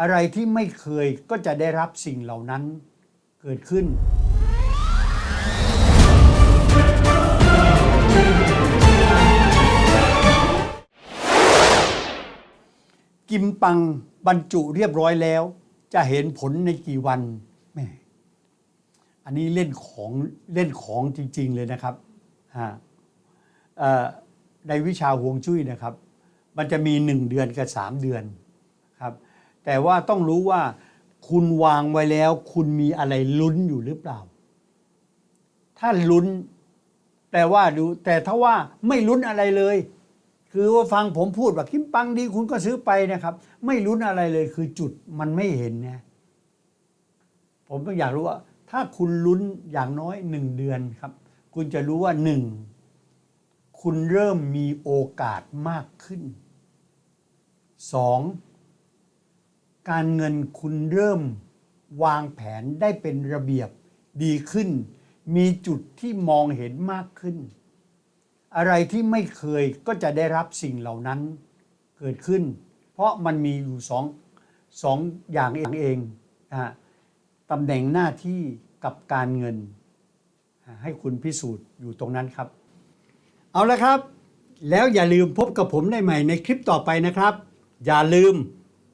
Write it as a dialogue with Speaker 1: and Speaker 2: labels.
Speaker 1: อะไรที่ไม่เคยก็จะได้รับสิ่งเหล่านั้นเกิดขึ้น กิมปังบรรจุเรียบร้อยแล้ว จะเห็นผลในกี่วันแม่อันนี้เล่นของเล่นของจริง ๆ เลยนะครับฮะในวิชาฮวงจุ้ยนะครับ มันจะมีหนึ่งเดือนกับสามเดือนครับ แต่ว่าต้องรู้ว่าคุณวางไว้แล้ว คุณมีอะไรลุ้นอยู่หรือเปล่า ถ้าลุ้นแปลว่าดู แต่ถ้าว่าไม่ลุ้นอะไรเลย คือว่าฟังผมพูดว่าคิมปังดีคุณก็ซื้อไปนะครับ ไม่ลุ้นอะไรเลยคือจุดมันไม่เห็นนะผมต้องอยากรู้ว่า ถ้าคุณลุ้นอย่างน้อยหนึ่งเดือนครับ คุณจะรู้ว่าหนึ่งคุณเริ่มมีโอกาสมากขึ้นสอง การเงินคุณเริ่มวางแผนได้เป็นระเบียบดีขึ้น มีจุดที่มองเห็นมากขึ้น อะไรที่ไม่เคยก็จะได้รับสิ่งเหล่านั้นเกิดขึ้น เพราะมันมีอยู่สองสองอย่างเองนะฮะตำแหน่งหน้าที่กับการเงิน ให้คุณพิสูจน์อยู่ตรงนั้นครับ เอาละครับ แล้วอย่าลืมพบกับผมได้ใหม่ในคลิปต่อไปนะครับ อย่าลืม